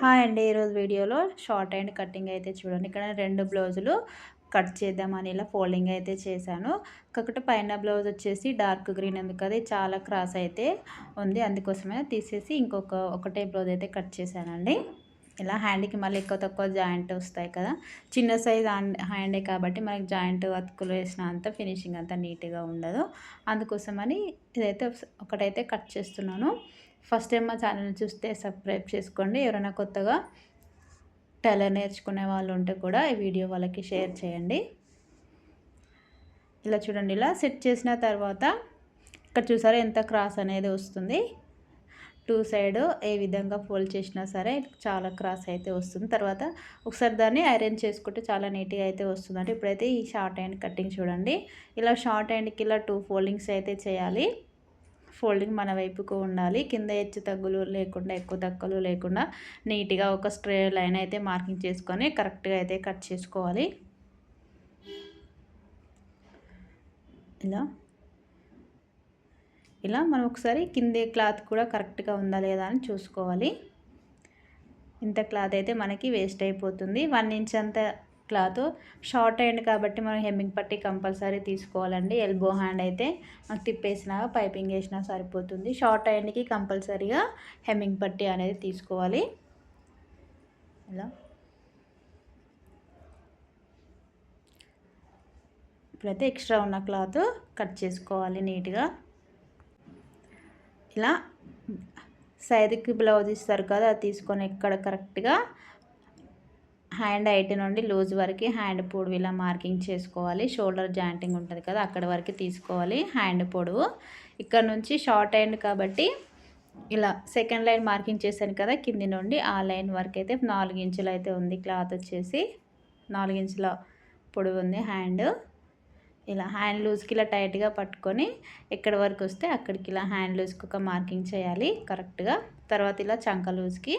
Hi అండి. ఈరోజు వీడియోలో షార్ట్ అండ్ కటింగ్ అయితే చూడండి. ఇక్కడ రెండు బ్లౌజులు కట్ చేద్దామని ఇలా ఫోల్డింగ్ అయితే చేశాను. కాకపోతే పైన బ్లౌజ్ వచ్చేసి డార్క్ గ్రీన్ ఎందుకు అది చాలా క్రాస్ అయితే ఉంది. అందుకోసమే తీసేసి ఇంకొక ఒకటే బ్లౌజ్ అయితే కట్ చేశానండి. ఇలా హ్యాండ్కి మళ్ళీ ఎక్కువ తక్కువ జాయింట్ వస్తాయి కదా. చిన్న సైజ్ హ్యాండే కాబట్టి మనకి జాయింట్ అతుకులు వేసిన అంత ఫినిషింగ్ అంతా నీట్గా ఉండదు. అందుకోసమని ఇదైతే ఒకటైతే కట్ చేస్తున్నాను. ఫస్ట్ టైం మా ఛానల్ చూస్తే సబ్స్క్రైబ్ చేసుకోండి. ఎవరైనా కొత్తగా టైలర్ నేర్చుకునే వాళ్ళు ఉంటే కూడా ఈ వీడియో వాళ్ళకి షేర్ చేయండి. ఇలా చూడండి ఇలా సెట్ చేసిన తర్వాత ఇక్కడ చూసారా ఎంత క్రాస్ అనేది వస్తుంది. టూ సైడ్ ఏ విధంగా ఫోల్డ్ చేసినా సరే చాలా క్రాస్ అయితే వస్తుంది. తర్వాత ఒకసారి దాన్ని ఐరన్ చేసుకుంటే చాలా నీట్గా అయితే వస్తుంది అంటే ఇప్పుడైతే ఈ షార్ట్ హ్యాండ్ కటింగ్ చూడండి. ఇలా షార్ట్ హ్యాండ్కి ఇలా టూ ఫోల్డింగ్స్ అయితే చేయాలి. ఫోల్డింగ్ మన వైపుకు ఉండాలి. కింద హెచ్చు తగ్గులు లేకుండా ఎక్కువ తక్కువలు లేకుండా నీట్గా ఒక స్ట్రే లైన్ అయితే మార్కింగ్ చేసుకొని కరెక్ట్గా అయితే కట్ చేసుకోవాలి. ఇలా. ఇలా మనం ఒకసారి కిందే క్లాత్ కూడా కరెక్ట్గా ఉందా లేదా అని చూసుకోవాలి. ఇంత క్లాత్ అయితే మనకి వేస్ట్ అయిపోతుంది. వన్ ఇంచ్ అంత క్లాత్. షార్ట్ హ్యాండ్ కాబట్టి మనం హెమ్మింగ్ పట్టి కంపల్సరీ తీసుకోవాలండి. ఎల్బో హ్యాండ్ అయితే తిప్పేసినా పైపింగ్ వేసినా సరిపోతుంది. షార్ట్ హ్యాండ్కి కంపల్సరీగా హెమ్మింగ్ పట్టి అనేది తీసుకోవాలి. ఇలా ఇప్పుడైతే ఎక్స్ట్రా ఉన్న క్లాత్ కట్ చేసుకోవాలి నీట్గా. ఇలా సైడ్కి బ్లౌజ్ ఇస్తారు కదా అది తీసుకొని ఎక్కడ కరెక్ట్గా హ్యాండ్ ఐటి నుండి లూజ్ వరకు హ్యాండ్ పొడవు ఇలా మార్కింగ్ చేసుకోవాలి. షోల్డర్ జాయింటింగ్ ఉంటుంది కదా అక్కడ వరకు తీసుకోవాలి హ్యాండ్ పొడవు. ఇక్కడ నుంచి షార్ట్ హ్యాండ్ కాబట్టి ఇలా సెకండ్ లైన్ మార్కింగ్ చేశాను కదా కింది నుండి ఆ లైన్ వరకు అయితే నాలుగు ఇంచులు అయితే ఉంది క్లాత్ వచ్చేసి. నాలుగు ఇంచుల పొడవు ఉంది హ్యాండ్. ఇలా హ్యాండ్ లూజ్కి ఇలా టైట్గా పట్టుకొని ఎక్కడి వరకు వస్తే అక్కడికి ఇలా హ్యాండ్ లూజ్కి ఒక మార్కింగ్ చేయాలి కరెక్ట్గా. తర్వాత ఇలా చంక లూజ్కి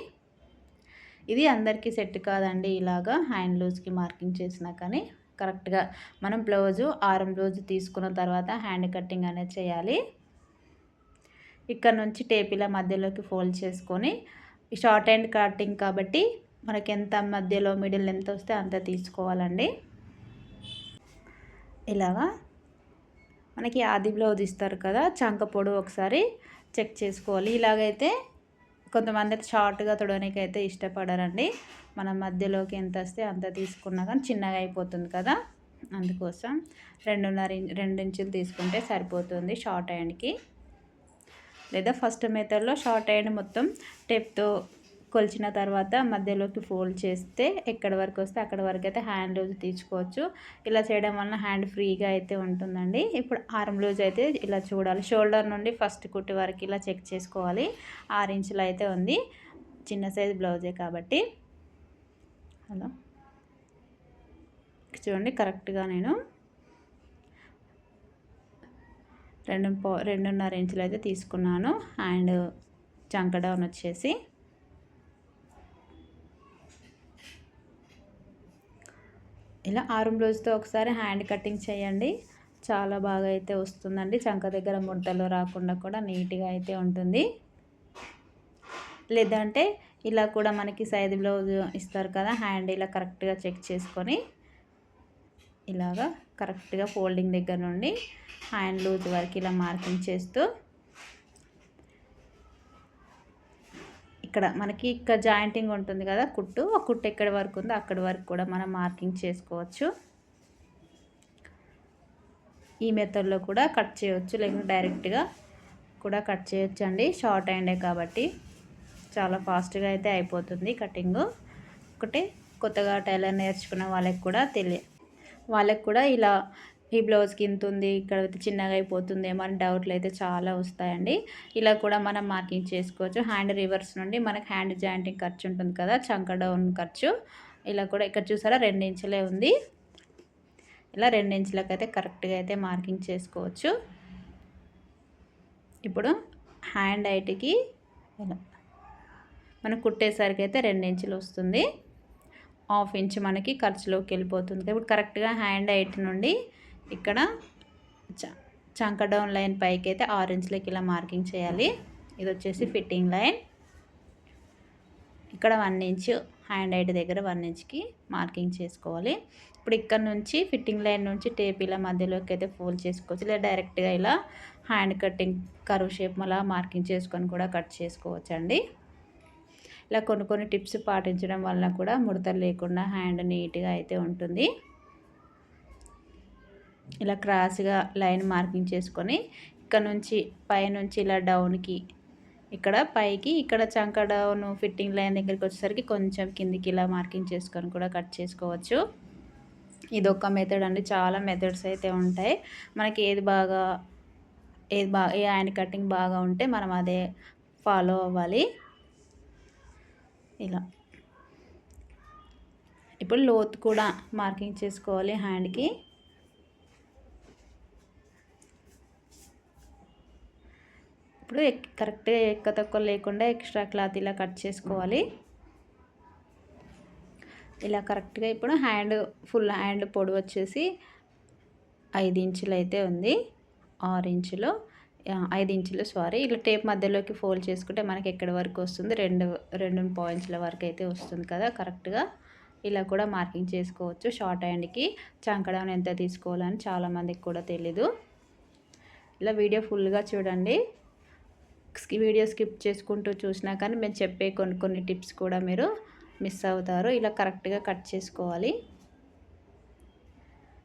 ఇది అందరికీ సెట్ కాదండి ఇలాగా హ్యాండ్ లూజ్కి మార్కింగ్ చేసినా కానీ కరెక్ట్గా మనం బ్లౌజు ఆరం బ్లౌజ్ తీసుకున్న తర్వాత హ్యాండ్ కటింగ్ అనేది చేయాలి. ఇక్కడ నుంచి టేపీల మధ్యలోకి ఫోల్డ్ చేసుకొని షార్ట్ హ్యాండ్ కటింగ్ కాబట్టి మనకి ఎంత మధ్యలో మిడిల్ ఎంత వస్తే అంత తీసుకోవాలండి. ఇలాగా మనకి ఆది బ్లౌజ్ ఇస్తారు కదా చంక పొడు ఒకసారి చెక్ చేసుకోవాలి. ఇలాగైతే కొంతమంది అయితే షార్ట్గా తొడవడానికి అయితే ఇష్టపడరండి. మన మధ్యలోకి ఎంత వస్తే అంత తీసుకున్నా కానీ చిన్నగా అయిపోతుంది కదా. అందుకోసం రెండున్నర రెండు ఇంచులు తీసుకుంటే సరిపోతుంది షార్ట్ హ్యాండ్కి లేదా ఫస్ట్ మెథడ్లో షార్ట్ హ్యాండ్ మొత్తం టెప్తో కొలిచిన తర్వాత మధ్యలోకి ఫోల్డ్ చేస్తే ఎక్కడి వరకు వస్తే అక్కడ వరకు అయితే హ్యాండ్ లూజ్ తీసుకోవచ్చు ఇలా చేయడం వలన హ్యాండ్ ఫ్రీగా అయితే ఉంటుందండి. ఇప్పుడు ఆర్మ్ లూజ్ అయితే ఇలా చూడాలి. షోల్డర్ నుండి ఫస్ట్ కుట్టి వరకు ఇలా చెక్ చేసుకోవాలి. ఆరు ఇంచులు అయితే ఉంది. చిన్న సైజ్ బ్లౌజే కాబట్టి. అలా. చూడండి కరెక్ట్గా నేను రెండు పో రెండున్నర ఇంచులు అయితే తీసుకున్నాను. అండ్ చంక డౌన్ వచ్చేసి. ఇలా ఆరు బ్లౌజ్తో ఒకసారి హ్యాండ్ కటింగ్ చేయండి. చాలా బాగా అయితే వస్తుందండి. చంక దగ్గర ముడతలు రాకుండా కూడా నీట్గా అయితే ఉంటుంది. లేదంటే ఇలా కూడా మనకి సైజ్ బ్లౌజ్ ఇస్తారు కదా హ్యాండ్ ఇలా కరెక్ట్గా చెక్ చేసుకొని ఇలాగా కరెక్ట్గా ఫోల్డింగ్ దగ్గర నుండి హ్యాండ్ లూజ్ వరకు ఇలా మార్కింగ్ చేస్తూ ఇక్కడ మనకి ఇక్కడ జాయింటింగ్ ఉంటుంది కదా కుట్టు. ఆ కుట్టు ఎక్కడి వరకు ఉందో అక్కడి వరకు కూడా మనం మార్కింగ్ చేసుకోవచ్చు. ఈ మెథడ్లో కూడా కట్ చేయవచ్చు లేకుంటే డైరెక్ట్గా కూడా కట్ చేయొచ్చు అండి షార్ట్ హ్యాండే కాబట్టి చాలా ఫాస్ట్గా అయితే అయిపోతుంది కటింగ్. ఒకటి కొత్తగా టైలర్ నేర్చుకున్న వాళ్ళకి కూడా తెలియ వాళ్ళకి కూడా ఇలా ఈ బ్లౌజ్కి ఇంత ఉంది ఇక్కడ చిన్నగా అయిపోతుందేమో అని డౌట్లు అయితే చాలా వస్తాయండి. ఇలా కూడా మనం మార్కింగ్ చేసుకోవచ్చు. హ్యాండ్ రివర్స్ నుండి మనకి హ్యాండ్ జాయింటింగ్ ఖర్చు ఉంటుంది కదా చంక డౌన్ ఖర్చు. ఇలా కూడా ఇక్కడ చూసారా రెండు ఇంచులే ఉంది. ఇలా రెండు ఇంచులకు అయితే కరెక్ట్గా అయితే మార్కింగ్ చేసుకోవచ్చు. ఇప్పుడు హ్యాండ్ హైట్కి ఇలా మనం కుట్టేసరికి అయితే రెండు ఇంచులు వస్తుంది. హాఫ్ ఇంచ్ మనకి ఖర్చులోకి వెళ్ళిపోతుంది. ఇప్పుడు కరెక్ట్గా హ్యాండ్ హైట్ నుండి ఇక్కడ చంక డౌన్ లైన్ పైకి అయితే ఆరెంజ్లోకి ఇలా మార్కింగ్ చేయాలి. ఇది వచ్చేసి ఫిట్టింగ్ లైన్. ఇక్కడ వన్ ఇంచ్ హ్యాండ్ హైట్ దగ్గర వన్ ఇంచ్కి మార్కింగ్ చేసుకోవాలి. ఇప్పుడు ఇక్కడ నుంచి ఫిట్టింగ్ లైన్ నుంచి టేప్ ఇలా మధ్యలోకి అయితే ఫోల్డ్ చేసుకోవచ్చు. లేదా డైరెక్ట్గా ఇలా హ్యాండ్ కటింగ్ కరువు షేప్ అలా మార్కింగ్ చేసుకొని కూడా కట్ చేసుకోవచ్చు అండి ఇలా కొన్ని కొన్ని టిప్స్ పాటించడం వల్ల కూడా ముడతలు లేకుండా హ్యాండ్ నీట్గా అయితే ఉంటుంది. ఇలా క్రాస్గా లైన్ మార్కింగ్ చేసుకొని ఇక్కడ నుంచి పైనుంచి ఇలా డౌన్కి ఇక్కడ పైకి ఇక్కడ చంక డౌన్ ఫిట్టింగ్ లైన్ దగ్గరికి వచ్చేసరికి కొంచెం కిందికి ఇలా మార్కింగ్ చేసుకొని కూడా కట్ చేసుకోవచ్చు. ఇది ఒక మెథడ్ అండి. చాలా మెథడ్స్ అయితే ఉంటాయి. మనకి ఏది బాగా ఏది బాగా ఏ హ్యాండ్ కటింగ్ బాగా ఉంటే మనం అదే ఫాలో అవ్వాలి. ఇలా. ఇప్పుడు లోతు కూడా మార్కింగ్ చేసుకోవాలి హ్యాండ్కి. ఇప్పుడు కరెక్ట్గా ఎక్క తక్కువ లేకుండా ఎక్స్ట్రా క్లాత్ ఇలా కట్ చేసుకోవాలి. ఇలా కరెక్ట్గా ఇప్పుడు హ్యాండ్ ఫుల్ హ్యాండ్ పొడవు వచ్చేసి ఐదు ఇంచులు అయితే ఉంది. ఆరు ఇంచులు ఐదు ఇంచులు సారీ. ఇలా టేప్ మధ్యలోకి ఫోల్డ్ చేసుకుంటే మనకి ఎక్కడి వరకు వస్తుంది? రెండు రెండు పాయింట్స్ల వరకు అయితే వస్తుంది కదా కరెక్ట్గా. ఇలా కూడా మార్కింగ్ చేసుకోవచ్చు. షార్ట్ హ్యాండ్కి చంకడం ఎంత తీసుకోవాలని చాలామందికి కూడా తెలీదు. ఇలా వీడియో ఫుల్గా చూడండి. వీడియో స్కిప్ చేసుకుంటూ చూసినా కానీ మేము చెప్పే కొన్ని కొన్ని టిప్స్ కూడా మీరు మిస్ అవుతారు. ఇలా కరెక్ట్గా కట్ చేసుకోవాలి.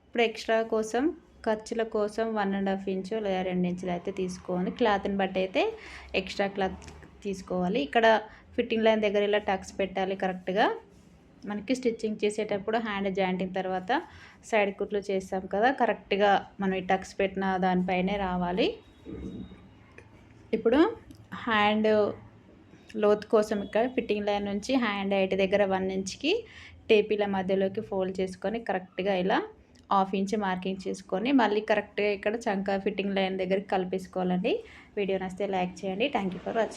ఇప్పుడు ఎక్స్ట్రా కోసం ఖర్చుల కోసం వన్ అండ్ హాఫ్ ఇంచు లేదా రెండు ఇంచులు అయితే తీసుకోవాలి. క్లాత్ని బట్టి అయితే ఎక్స్ట్రా క్లాత్ తీసుకోవాలి. ఇక్కడ ఫిట్టింగ్ లైన్ దగ్గర ఇలా టక్స్ పెట్టాలి కరెక్ట్గా. మనకి స్టిచ్చింగ్ చేసేటప్పుడు హ్యాండ్ జాయింటింగ్ తర్వాత సైడ్ కుట్లు చేస్తాం కదా కరెక్ట్గా మనం ఈ టక్స్ పెట్టిన దానిపైనే రావాలి. ఇప్పుడు హ్యాండ్ లోత్ కోసం ఇక్కడ ఫిట్టింగ్ లైన్ నుంచి హ్యాండ్ హైట్ దగ్గర వన్ ఇంచ్కి టేపీల మధ్యలోకి ఫోల్డ్ చేసుకొని కరెక్ట్గా ఇలా హాఫ్ ఇంచ్ మార్కింగ్ చేసుకొని మళ్ళీ కరెక్ట్గా ఇక్కడ చంక ఫిట్టింగ్ లైన్ దగ్గరికి కలిపేసుకోవాలండి. వీడియో నచ్చితే లైక్ చేయండి. Thank for watching